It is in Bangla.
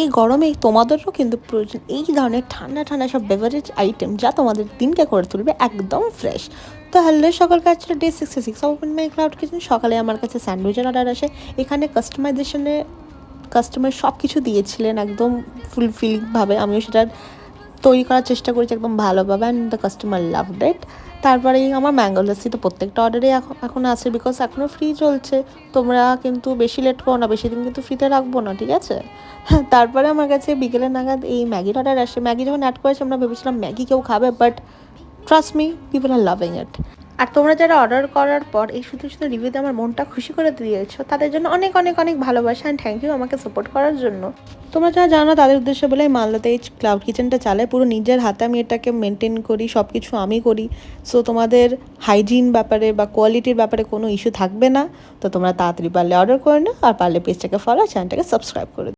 এই গরমে তোমাদেরও কিন্তু প্রয়োজন। এই ধরনের ঠান্ডা ঠান্ডা সব বেভারেজ আইটেম যা তোমাদের দিনকে করে তুলবে একদম ফ্রেশ তো হ্যালো সকাল কাজ ছিল day sixty six open my cloud kitchen সকালে আমার কাছে স্যান্ডউইচের অর্ডার আসে। এখানে কাস্টমাইজেশনে কাস্টমার সব কিছু দিয়েছিলেন একদম ফুলফিলভাবে আমিও সেটা তৈরি করার চেষ্টা করেছি একদম ভালোভাবে। And the customer love that তারপরে আমার ম্যাঙ্গো লস্যি তো প্রত্যেকটা অর্ডারে এখন আছে বিকজ এখনও ফ্রি চলছে। তোমরা কিন্তু বেশি লেট করো না, বেশি দিন কিন্তু ফ্রিতে রাখব না, ঠিক আছে? তারপরে আমার কাছে বিকেলে নাগাদ এই ম্যাগির অর্ডার আসে। ম্যাগি যখন অ্যাড করেছে, আমরা ভেবেছিলাম ম্যাগি কেউ খাবে but trust me people are loving it আর তোমরা যারা অর্ডার করার পর এই শুধু শুধু রিভিউতে আমার মনটা খুশি করে দিয়েছ, তাদের জন্য অনেক অনেক অনেক ভালোবাসা অ্যান্ড থ্যাংক ইউ আমাকে সাপোর্ট করার জন্য। তোমরা যারা জানো তাদের উদ্দেশ্যে বলে মালদাতে এই ক্লাউড কিচেনটা চালায় পুরো নিজের হাতে আমি এটাকে মেনটেন করি সব কিছু আমি করি। সো তোমাদের হাইজিন ব্যাপারে বা কোয়ালিটির ব্যাপারে কোনো ইস্যু থাকবে না। তো তোমরা তাড়াতাড়ি পারলে অর্ডার করে নাও আর পারলে পেজটাকে ফলো চ্যানেলটাকে সাবস্ক্রাইব করে।